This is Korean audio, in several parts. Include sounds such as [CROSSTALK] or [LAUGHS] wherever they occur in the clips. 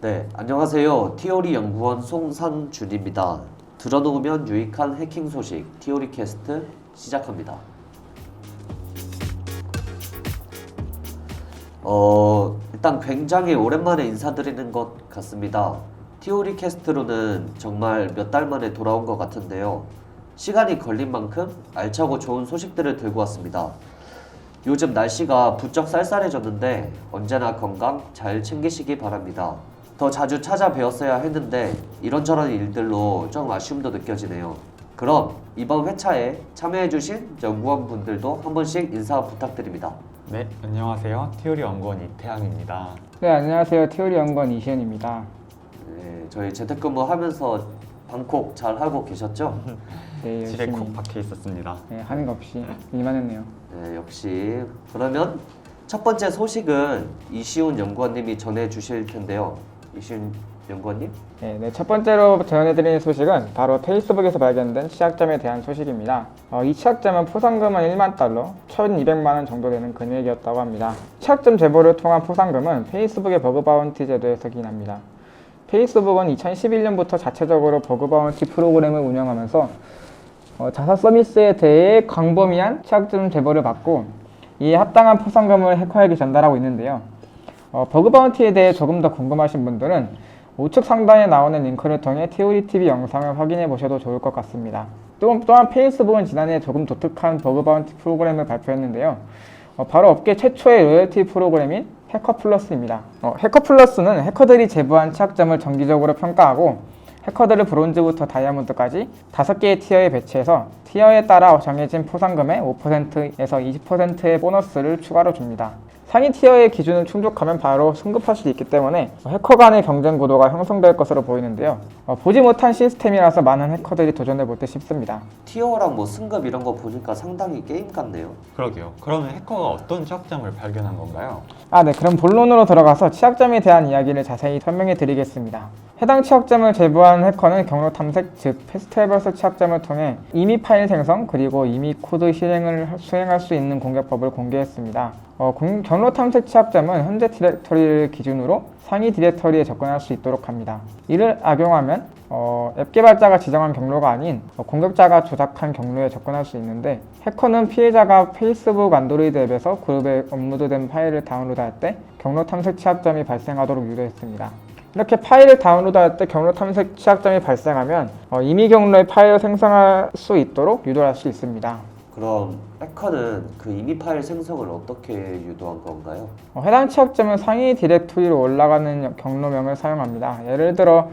네, 안녕하세요. 티오리 연구원 송상준입니다. 들어놓으면 유익한 해킹 소식 티오리 캐스트 시작합니다. 어, 일단 굉장히 오랜만에 인사드리는 것 같습니다. 티오리 캐스트로는 정말 몇 달 만에 돌아온 것 같은데요. 시간이 걸린 만큼 알차고 좋은 소식들을 들고 왔습니다. 요즘 날씨가 부쩍 쌀쌀해졌는데 언제나 건강 잘 챙기시기 바랍니다. 더 자주 찾아뵈었어야 했는데 이런저런 일들로 좀 아쉬움도 느껴지네요. 그럼 이번 회차에 참여해주신 연구원분들도 한 번씩 인사 부탁드립니다. 네, 안녕하세요. 티오리 연구원 이태양입니다. 네, 안녕하세요. 티오리 연구원 이시현입니다. 네, 저희 재택근무 하면서 방콕 잘 하고 계셨죠? [LAUGHS] 네, 집에 열심히 콕 박혀 있었습니다. 네, 하는 거 없이 일만 했네요. 네, 역시 그러면 첫 번째 소식은 이시훈 연구원님이 전해주실 텐데요. 이시훈 연구원님? 네, 네, 첫 번째로 전해드리는 소식은 바로 페이스북에서 발견된 치약점에 대한 소식입니다. 어, 이 치약점은 포상금은 1만 달러, 1,200만 원 정도 되는 금액이었다고 합니다. 치약점 제보를 통한 포상금은 페이스북의 버그 바운티 제도에서 기인합니다. 페이스북은 2011년부터 자체적으로 버그 바운티 프로그램을 운영하면서 어, 자사 서비스에 대해 광범위한 치약점 제보를 받고 이에 합당한 포상금을 해커에게 전달하고 있는데요. 어, 버그 바운티에 대해 조금 더 궁금하신 분들은 우측 상단에 나오는 링크를 통해 티오리 TV 영상을 확인해 보셔도 좋을 것 같습니다. 또, 또한 페이스북은 지난해 조금 독특한 버그 바운티 프로그램을 발표했는데요. 어, 바로 업계 최초의 로열티 프로그램인 해커 플러스입니다. 어, 해커 플러스는 해커들이 제보한 치약점을 정기적으로 평가하고 해커들을 브론즈부터 다이아몬드까지 다섯 개의 티어에 배치해서 티어에 따라 정해진 포상금의 5%에서 20%의 보너스를 추가로 줍니다. 상위 티어의 기준을 충족하면 바로 승급할 수 있기 때문에 해커 간의 경쟁 구도가 형성될 것으로 보이는데요. 어, 보지 못한 시스템이라서 많은 해커들이 도전해 볼듯 싶습니다. 티어랑 뭐 승급 이런 거 보니까 상당히 게임 같네요. 그러게요. 그러면 해커가 어떤 취약점을 발견한 건가요? 아, 네. 그럼 본론으로 들어가서 치약점에 대한 이야기를 자세히 설명해 드리겠습니다. 해당 치약점을 제보한 해커는 경로 탐색, 즉 패스트트래버스 치약점을 통해 이미 파일 생성 그리고 이미 코드 실행을 수행할 수 있는 공격법을 공개했습니다. 어, 공- 경로 탐색 치약점은 현재 디렉터리를 기준으로 상위 디렉터리에 접근할 수 있도록 합니다. 이를 악용하면 어, 앱 개발자가 지정한 경로가 아닌 어, 공격자가 조작한 경로에 접근할 수 있는데 해커는 피해자가 페이스북 안드로이드 앱에서 그룹에 업로드된 파일을 다운로드할 때 경로 탐색 취약점이 발생하도록 유도했습니다. 이렇게 파일을 다운로드할 때 경로 탐색 취약점이 발생하면 어, 임의 경로의 파일을 생성할 수 있도록 유도할 수 있습니다. 그럼 해커는 그 이미 파일 생성을 어떻게 유도한 건가요? 어, 해당 취약점은 상위 디렉토리로 올라가는 경로명을 사용합니다. 예를 들어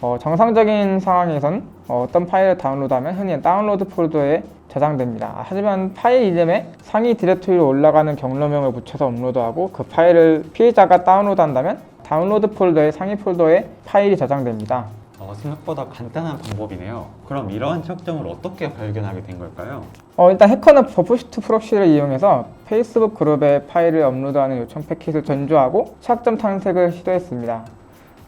어, 정상적인 상황에선 어, 떤 파일을 다운로드하면 흔히 다운로드 폴더에 저장됩니다. 아, 하지만 파일 이름에 상위 디렉토리로 올라가는 경로명을 붙여서 업로드하고 그 파일을 피해자가 다운로드한다면 다운로드 폴더의 상위 폴더에 파일이 저장됩니다. 어, 생각보다 간단한 방법이네요. 그럼 이러한 취약점을 어떻게 발견하게 된 걸까요? 어, 일단 해커는 버프시트 프록시를 이용해서 페이스북 그룹에 파일을 업로드하는 요청 패킷을 전조하고 취약점 탐색을 시도했습니다.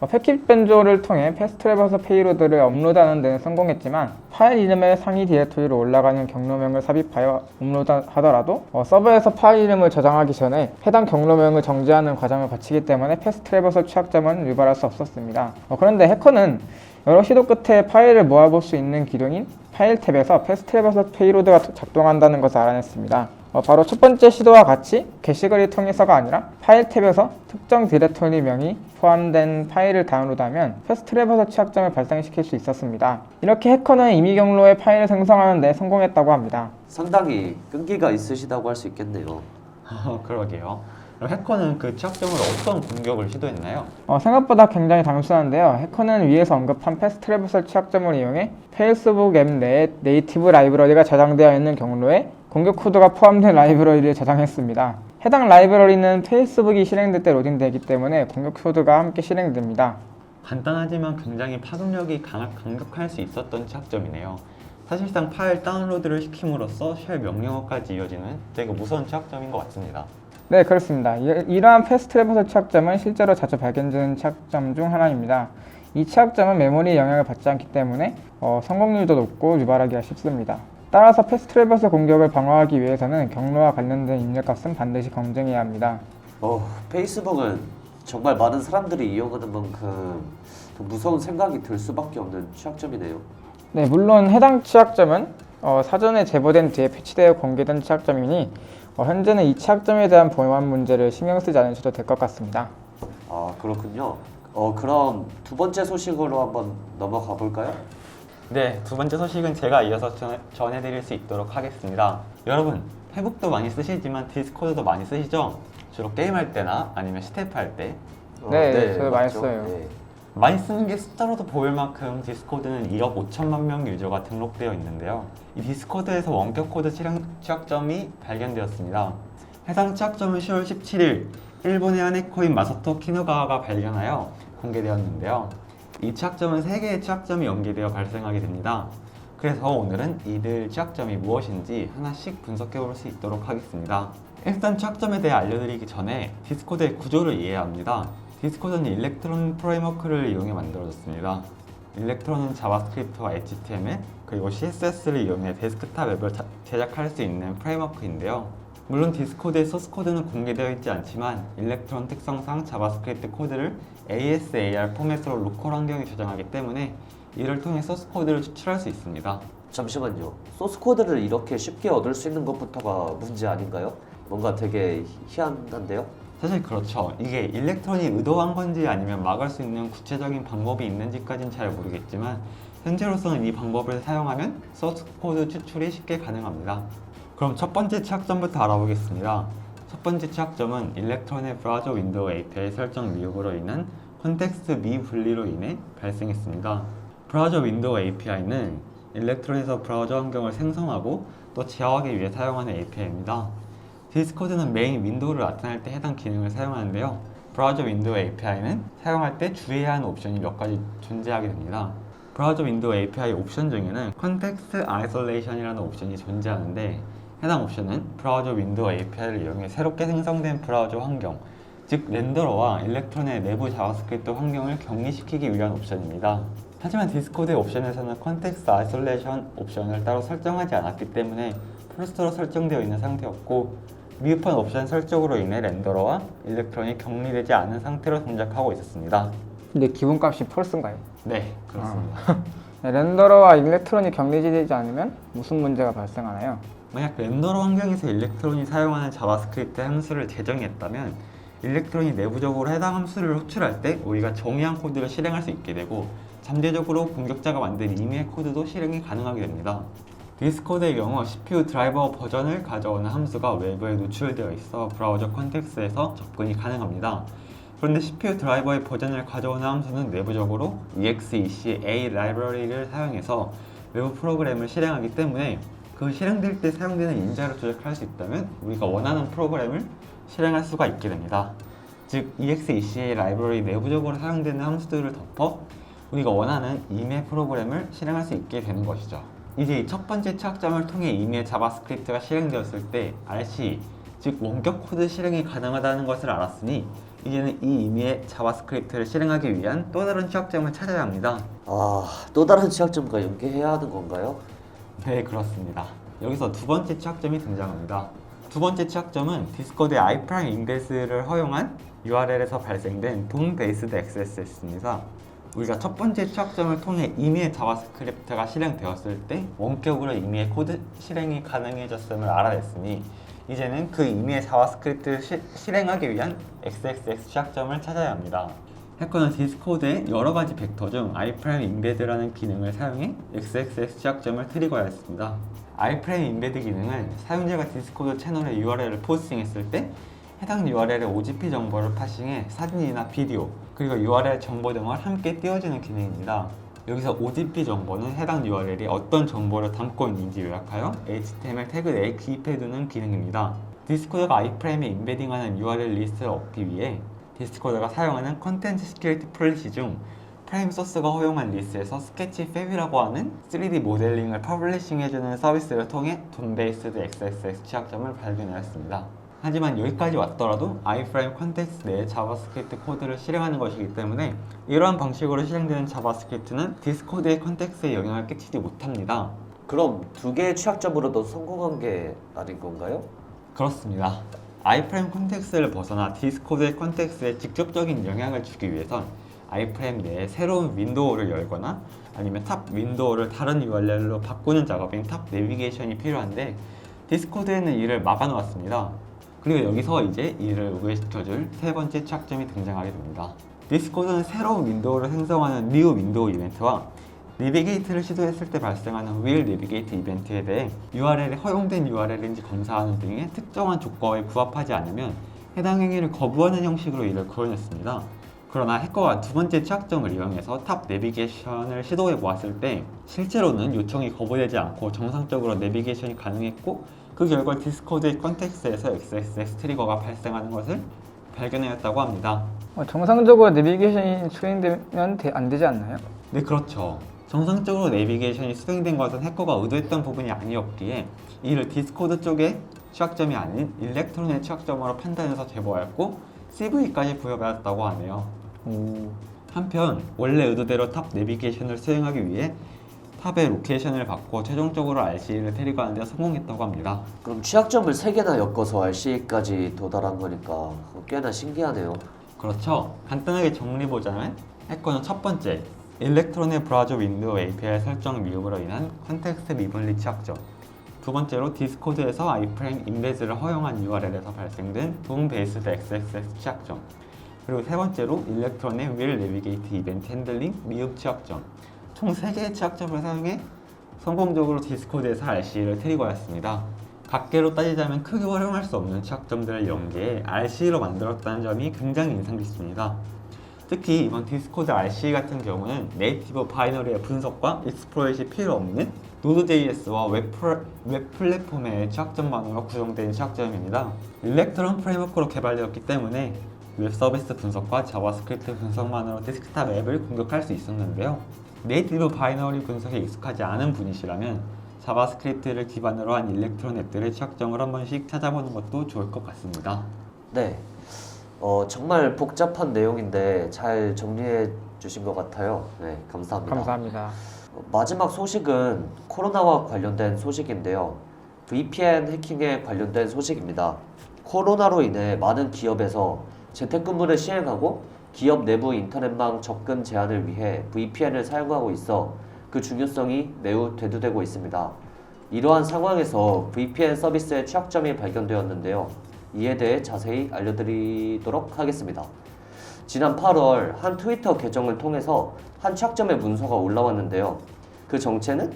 어, 패킷 변조를 통해 패스트트래버스 페이로드를 업로드하는 데는 성공했지만 파일 이름의 상위 디렉토리로 올라가는 경로명을 삽입하여 업로드하더라도 어, 서버에서 파일 이름을 저장하기 전에 해당 경로명을 정지하는 과정을 거치기 때문에 패스트트래버스 취약점은 유발할 수 없었습니다. 어, 그런데 해커는 여러 시도 끝에 파일을 모아볼 수 있는 기능인 파일 탭에서 패스트트래버스 페이로드가 작동한다는 것을 알아냈습니다. 어, 바로 첫 번째 시도와 같이 게시글을 통해서가 아니라 파일 탭에서 특정 디렉토리 명이 포함된 파일을 다운로드하면 패스트트래버스 취약점을 발생시킬 수 있었습니다. 이렇게 해커는 임의 경로의 파일을 생성하는 데 성공했다고 합니다. 상당히 끈기가 있으시다고 할 수 있겠네요. 어, 그러게요. 그럼 해커는 그 취약점으로 어떤 공격을 시도했나요? 어, 생각보다 굉장히 단순한데요. 해커는 위에서 언급한 패스트트래버스 취약점을 이용해 페이스북 앱 내에 네이티브 라이브러리가 저장되어 있는 경로에 공격 코드가 포함된 라이브러리를 저장했습니다. 해당 라이브러리는 페이스북이 실행될 때 로딩되기 때문에 공격 코드가 함께 실행됩니다. 간단하지만 굉장히 파급력이 강하, 강력할 수 있었던 취약점이네요. 사실상 파일 다운로드를 시킴으로써 쉘 명령어까지 이어지는 되게 무서운 취약점인 것 같습니다. 네, 그렇습니다. 이- 이러한 패스트트래버스 취약점은 실제로 자주 발견되는 취약점 중 하나입니다. 이 취약점은 메모리에 영향을 받지 않기 때문에 어, 성공률도 높고 유발하기가 쉽습니다. 따라서 패스트트래버스 공격을 방어하기 위해서는 경로와 관련된 입력값은 반드시 검증해야 합니다. 어, 페이스북은 정말 많은 사람들이 이용하는 만큼 더 무서운 생각이 들 수밖에 없는 취약점이네요. 네, 물론 해당 취약점은 어, 사전에 제보된 뒤에 패치되어 공개된 취약점이니 어, 현재는 이 취약점에 대한 보안 문제를 신경 쓰지 않으셔도 될 것 같습니다. 아 그렇군요. 어 그럼 두 번째 소식으로 한번 넘어가 볼까요? 네, 두 번째 소식은 제가 이어서 전, 전해드릴 수 있도록 하겠습니다. 여러분, 페북도 많이 쓰시지만 디스코드도 많이 쓰시죠? 주로 게임할 때나 아니면 스태프 할 때. 어, 네, 저도 많이 맞죠. 써요. 네. 많이 쓰는 게 숫자로도 보일 만큼 디스코드는 1억 5천만 명 유저가 등록되어 있는데요. 이 디스코드에서 원격 코드 취약점이 발견되었습니다. 해당 취약점은 10월 17일 일본의 한 해커인 마사토 키누가와가 발견하여 공개되었는데요. 이 취약점은 3개의 취약점이 연계되어 발생하게 됩니다. 그래서 오늘은 이들 취약점이 무엇인지 하나씩 분석해 볼 수 있도록 하겠습니다. 일단 취약점에 대해 알려드리기 전에 디스코드의 구조를 이해해야 합니다. 디스코드는 일렉트론 프레임워크를 이용해 만들어졌습니다. 일렉트론은 자바스크립트와 HTML 그리고 CSS를 이용해 데스크탑 앱을 자- 제작할 수 있는 프레임워크인데요. 물론 디스코드의 소스 코드는 공개되어 있지 않지만 일렉트론 특성상 자바스크립트 코드를 ASAR 포맷으로 로컬 환경에 저장하기 때문에 이를 통해 소스 코드를 추출할 수 있습니다. 잠시만요. 소스 코드를 이렇게 쉽게 얻을 수 있는 것부터가 문제 아닌가요? 뭔가 되게 희한한데요? 사실 그렇죠. 이게 일렉트론이 의도한 건지 아니면 막을 수 있는 구체적인 방법이 있는지까지는 잘 모르겠지만 현재로서는 이 방법을 사용하면 소스 코드 추출이 쉽게 가능합니다. 그럼 첫 번째 취약점부터 알아보겠습니다. 첫 번째 취약점은 일렉트론의 브라우저 윈도우 API 설정 미흡으로 인한 컨텍스트 미분리로 인해 발생했습니다. 브라우저 윈도우 API는 일렉트론에서 브라우저 환경을 생성하고 또 제어하기 위해 사용하는 API입니다. 디스코드는 메인 윈도우를 나타낼 때 해당 기능을 사용하는데요. 브라우저 윈도우 API는 사용할 때 주의해야 하는 옵션이 몇 가지 존재하게 됩니다. 브라우저 윈도우 API 옵션 중에는 컨텍스트 아이솔레이션이라는 옵션이 존재하는데 해당 옵션은 브라우저 윈도우 API를 이용해 새롭게 생성된 브라우저 환경, 즉 렌더러와 일렉트론의 내부 자바스크립트 환경을 격리시키기 위한 옵션입니다. 하지만 디스코드의 옵션에서는 컨텍스트 아이솔레이션 옵션을 따로 설정하지 않았기 때문에 폴스터로 설정되어 있는 상태였고 미흡한 옵션 설정으로 인해 렌더러와 일렉트론이 격리되지 않은 상태로 동작하고 있었습니다. 근데 기본값이 펄스인가요? 네, 그렇습니다. [LAUGHS] 네, 렌더러와 일렉트론이 격리되지 않으면 무슨 문제가 발생하나요? 만약 렌더러 환경에서 일렉트론이 사용하는 자바스크립트 함수를 제정했다면 일렉트론이 내부적으로 해당 함수를 호출할 때 우리가 정의한 코드를 실행할 수 있게 되고 잠재적으로 공격자가 만든 임의의 코드도 실행이 가능하게 됩니다. 디스코드의 경우 CPU 드라이버 버전을 가져오는 함수가 외부에 노출되어 있어 브라우저 컨텍스트에서 접근이 가능합니다. 그런데 CPU 드라이버의 버전을 가져오는 함수는 내부적으로 EXEC A 라이브러리를 사용해서 외부 프로그램을 실행하기 때문에 그 실행될 때 사용되는 인자를 조작할 수 있다면 우리가 원하는 프로그램을 실행할 수가 있게 됩니다. 즉 EXECA 라이브러리 내부적으로 사용되는 함수들을 덮어 우리가 원하는 임의 프로그램을 실행할 수 있게 되는 것이죠. 이제 이 첫 번째 취약점을 통해 임의 자바스크립트가 실행되었을 때 RC 즉 원격 코드 실행이 가능하다는 것을 알았으니 이제는 이 임의의 자바스크립트를 실행하기 위한 또 다른 취약점을 찾아야 합니다. 아, 또 다른 취약점과 연계해야 하는 건가요? 네, 그렇습니다. 여기서 두 번째 취약점이 등장합니다. 두 번째 취약점은 디스코드의 iPrime 인베스를 허용한 URL에서 발생된 동 베이스드 XSS입니다. 우리가 첫 번째 취약점을 통해 임의의 자바스크립트가 실행되었을 때 원격으로 임의의 코드 실행이 가능해졌음을 알아냈으니 이제는 그 임의의 자바스크립트를 시- 실행하기 위한 XXX 취약점을 찾아야 합니다. 해커는 디스코드의 여러 가지 벡터 중 iPrime Embed라는 기능을 사용해 XXX 취약점을 트리거하였습니다. iPrime Embed 기능은 사용자가 디스코드 채널에 URL을 포스팅했을 때 해당 URL의 OGP 정보를 파싱해 사진이나 비디오 그리고 URL 정보 등을 함께 띄워주는 기능입니다. 여기서 OGP 정보는 해당 URL이 어떤 정보를 담고 있는지 요약하여 HTML 태그 내에 기입해두는 기능입니다. 디스코드가 iPrime에 임베딩하는 URL 리스트를 얻기 위해 디스코드가 사용하는 컨텐츠 시큐리티 폴리시 중 프라임 소스가 허용한 리스트에서 스케치 팹이라고 하는 3D 모델링을 퍼블리싱해주는 서비스를 통해 돈 베이스드 XSX 취약점을 발견하였습니다. 하지만 여기까지 왔더라도 iFrame 컨텍스트 내에 자바스크립트 코드를 실행하는 것이기 때문에 이러한 방식으로 실행되는 자바스크립트는 디스코드의 컨텍스트에 영향을 끼치지 못합니다. 그럼 두 개의 취약점으로도 성공한 게 아닌 건가요? 그렇습니다. 아이프레임 컨텍스를 벗어나 디스코드의 컨텍스에 직접적인 영향을 주기 위해선 아이프레임 내에 새로운 윈도우를 열거나 아니면 탑 윈도우를 다른 URL로 바꾸는 작업인 탑 내비게이션이 필요한데 디스코드에는 이를 막아놓았습니다. 그리고 여기서 이제 이를 우회시켜줄 세 번째 착점이 등장하게 됩니다. 디스코드는 새로운 윈도우를 생성하는 new 윈도우 이벤트와 내비게이트를 시도했을 때 발생하는 will navigate 이벤트에 대해 URL이 허용된 URL인지 검사하는 등의 특정한 조건에 부합하지 않으면 해당 행위를 거부하는 형식으로 이를 구현했습니다. 그러나 해커가 두 번째 취약점을 이용해서 탑 내비게이션을 시도해 보았을 때 실제로는 요청이 거부되지 않고 정상적으로 내비게이션이 가능했고 그 결과 디스코드의 컨텍스트에서 XSS 트리거가 발생하는 것을 발견하였다고 합니다. 어, 정상적으로 내비게이션이 수행되면 되- 안 되지 않나요? 네, 그렇죠. 정상적으로 내비게이션이 수행된 것은 해커가 의도했던 부분이 아니었기에 이를 디스코드 쪽의 취약점이 아닌 일렉트론의 취약점으로 판단해서 제보하였고 CV까지 부여받았다고 하네요. 오. 한편 원래 의도대로 탑 내비게이션을 수행하기 위해 탑의 로케이션을 바꿔 최종적으로 RC를 트리거하는 데 성공했다고 합니다. 그럼 취약점을 3개나 엮어서 RC까지 도달한 거니까 꽤나 신기하네요. 그렇죠. 간단하게 정리보자면 해커는 첫 번째 일렉트론의 브라우저 윈도우 API 설정 미흡으로 인한 컨텍스트 미분리 취약점 두 번째로 디스코드에서 아이프레임 인베즈를 허용한 URL에서 발생된 돔 베이스드 XSS 취약점 그리고 세 번째로 일렉트론의 will navigate 이벤트 핸들링 미흡 취약점 총 3개의 취약점을 사용해 성공적으로 디스코드에서 RC를 트리거했습니다. 각계로 따지자면 크게 활용할 수 없는 취약점들을 연계해 RC로 만들었다는 점이 굉장히 인상 깊습니다. 특히 이번 디스코드 RC 같은 경우는 네이티브 바이너리의 분석과 익스플로잇이 필요 없는 Node.js와 웹, 프레- 웹 플랫폼의 취약점만으로 구성된 취약점입니다. 일렉트론 프레임워크로 개발되었기 때문에 웹 서비스 분석과 자바스크립트 분석만으로 데스크탑 앱을 공격할 수 있었는데요. 네이티브 바이너리 분석에 익숙하지 않은 분이시라면 자바스크립트를 기반으로 한 일렉트론 앱들의 취약점을 한 번씩 찾아보는 것도 좋을 것 같습니다. 네. 어, 정말 복잡한 내용인데 잘 정리해 주신 것 같아요. 네, 감사합니다. 감사합니다. 어, 마지막 소식은 코로나와 관련된 소식인데요. VPN 해킹에 관련된 소식입니다. 코로나로 인해 많은 기업에서 재택근무를 시행하고 기업 내부 인터넷망 접근 제한을 위해 VPN을 사용하고 있어 그 중요성이 매우 대두되고 있습니다. 이러한 상황에서 VPN 서비스의 취약점이 발견되었는데요. 이에 대해 자세히 알려드리도록 하겠습니다. 지난 8월 한 트위터 계정을 통해서 한 취약점의 문서가 올라왔는데요. 그 정체는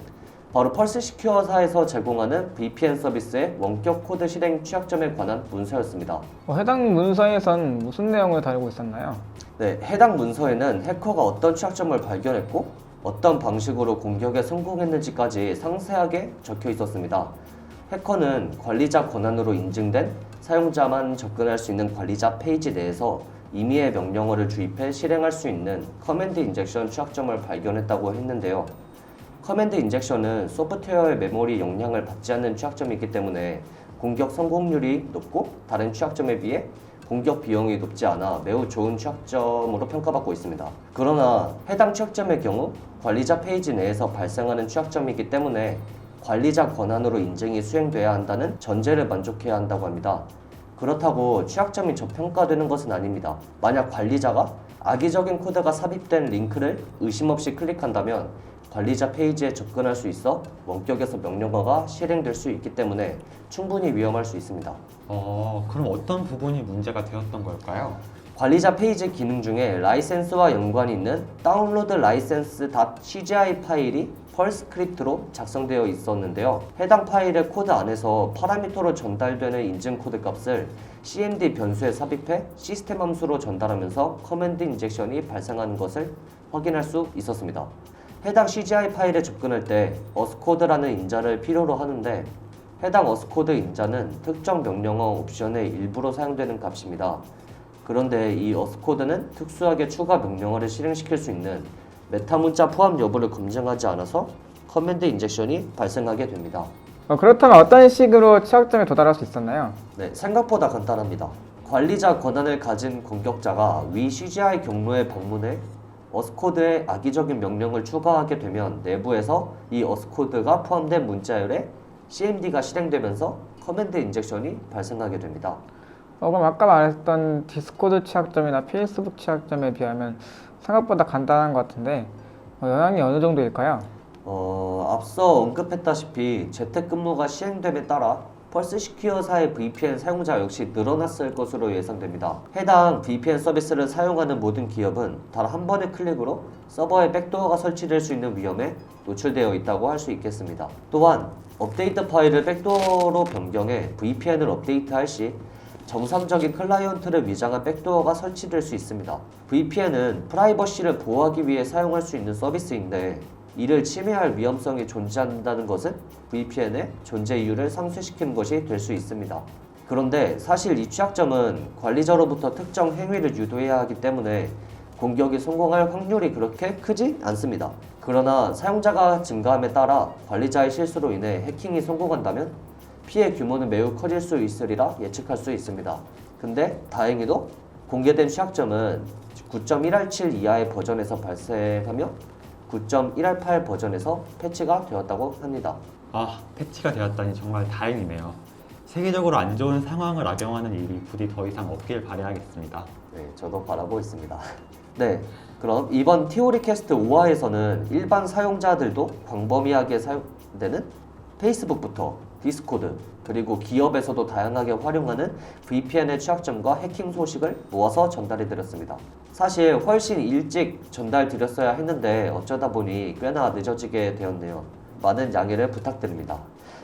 바로 펄스 시큐어사에서 제공하는 VPN 서비스의 원격 코드 실행 취약점에 관한 문서였습니다. 어, 해당 문서에선 무슨 내용을 다루고 있었나요? 네, 해당 문서에는 해커가 어떤 취약점을 발견했고 어떤 방식으로 공격에 성공했는지까지 상세하게 적혀 있었습니다. 해커는 관리자 권한으로 인증된 사용자만 접근할 수 있는 관리자 페이지 내에서 임의의 명령어를 주입해 실행할 수 있는 커맨드 인젝션 취약점을 발견했다고 했는데요. 커맨드 인젝션은 소프트웨어의 메모리 용량을 받지 않는 취약점이기 때문에 공격 성공률이 높고 다른 취약점에 비해 공격 비용이 높지 않아 매우 좋은 취약점으로 평가받고 있습니다. 그러나 해당 취약점의 경우 관리자 페이지 내에서 발생하는 취약점이기 때문에 관리자 권한으로 인증이 수행돼야 한다는 전제를 만족해야 한다고 합니다. 그렇다고 취약점이 저평가되는 것은 아닙니다. 만약 관리자가 악의적인 코드가 삽입된 링크를 의심 없이 클릭한다면 관리자 페이지에 접근할 수 있어 원격에서 명령어가 실행될 수 있기 때문에 충분히 위험할 수 있습니다. 어, 그럼 어떤 부분이 문제가 되었던 걸까요? 관리자 페이지 기능 중에 라이센스와 연관이 있는 다운로드 라이센스.cgi 파일이 펄 스크립트로 작성되어 있었는데요. 해당 파일의 코드 안에서 파라미터로 전달되는 인증 코드 값을 cmd 변수에 삽입해 시스템 함수로 전달하면서 커맨드 인젝션이 발생하는 것을 확인할 수 있었습니다. 해당 CGI 파일에 접근할 때 어스코드라는 인자를 필요로 하는데 해당 어스코드 인자는 특정 명령어 옵션의 일부로 사용되는 값입니다. 그런데 이 어스코드는 특수하게 추가 명령어를 실행시킬 수 있는 메타 문자 포함 여부를 검증하지 않아서 커맨드 인젝션이 발생하게 됩니다. 어, 그렇다면 어떤 식으로 취약점에 도달할 수 있었나요? 네, 생각보다 간단합니다. 관리자 권한을 가진 공격자가 위 CGI 경로에 방문해 어스코드에 악의적인 명령을 추가하게 되면 내부에서 이 어스코드가 포함된 문자열에 CMD가 실행되면서 커맨드 인젝션이 발생하게 됩니다. 어, 그럼 아까 말했던 디스코드 취약점이나 페이스북 취약점에 비하면 생각보다 간단한 것 같은데 어, 영향이 어느 정도일까요? 어, 앞서 언급했다시피 재택근무가 시행됨에 따라 펄스 시큐어사의 VPN 사용자 역시 늘어났을 것으로 예상됩니다. 해당 VPN 서비스를 사용하는 모든 기업은 단 한 번의 클릭으로 서버에 백도어가 설치될 수 있는 위험에 노출되어 있다고 할 수 있겠습니다. 또한 업데이트 파일을 백도어로 변경해 VPN을 업데이트할 시 정상적인 클라이언트를 위장한 백도어가 설치될 수 있습니다. VPN은 프라이버시를 보호하기 위해 사용할 수 있는 서비스인데 이를 침해할 위험성이 존재한다는 것은 VPN의 존재 이유를 상쇄시키는 것이 될 수 있습니다. 그런데 사실 이 취약점은 관리자로부터 특정 행위를 유도해야 하기 때문에 공격이 성공할 확률이 그렇게 크지 않습니다. 그러나 사용자가 증가함에 따라 관리자의 실수로 인해 해킹이 성공한다면 피해 규모는 매우 커질 수 있으리라 예측할 수 있습니다. 근데 다행히도 공개된 취약점은 9.187 이하의 버전에서 발생하며 9.188 버전에서 패치가 되었다고 합니다. 아, 패치가 되었다니 정말 다행이네요. 세계적으로 안 좋은 상황을 악용하는 일이 부디 더 이상 없길 바라야겠습니다. 네, 저도 바라고 있습니다. [LAUGHS] 네, 그럼 이번 티오리 캐스트 5화에서는 일반 사용자들도 광범위하게 사용되는 페이스북부터 디스코드 그리고 기업에서도 다양하게 활용하는 VPN의 취약점과 해킹 소식을 모아서 전달해 드렸습니다. 사실 훨씬 일찍 전달 드렸어야 했는데 어쩌다 보니 꽤나 늦어지게 되었네요. 많은 양해를 부탁드립니다.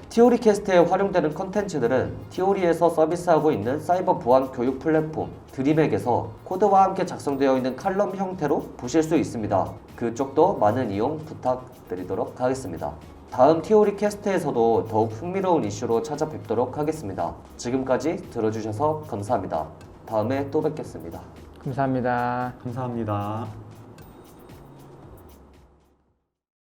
티오리 캐스트에 활용되는 컨텐츠들은 티오리에서 서비스하고 있는 사이버 보안 교육 플랫폼 드림액에서 코드와 함께 작성되어 있는 칼럼 형태로 보실 수 있습니다. 그쪽도 많은 이용 부탁드리도록 하겠습니다. 다음 티오리 캐스트에서도 더욱 흥미로운 이슈로 찾아뵙도록 하겠습니다. 지금까지 들어주셔서 감사합니다. 다음에 또 뵙겠습니다. 감사합니다. 감사합니다.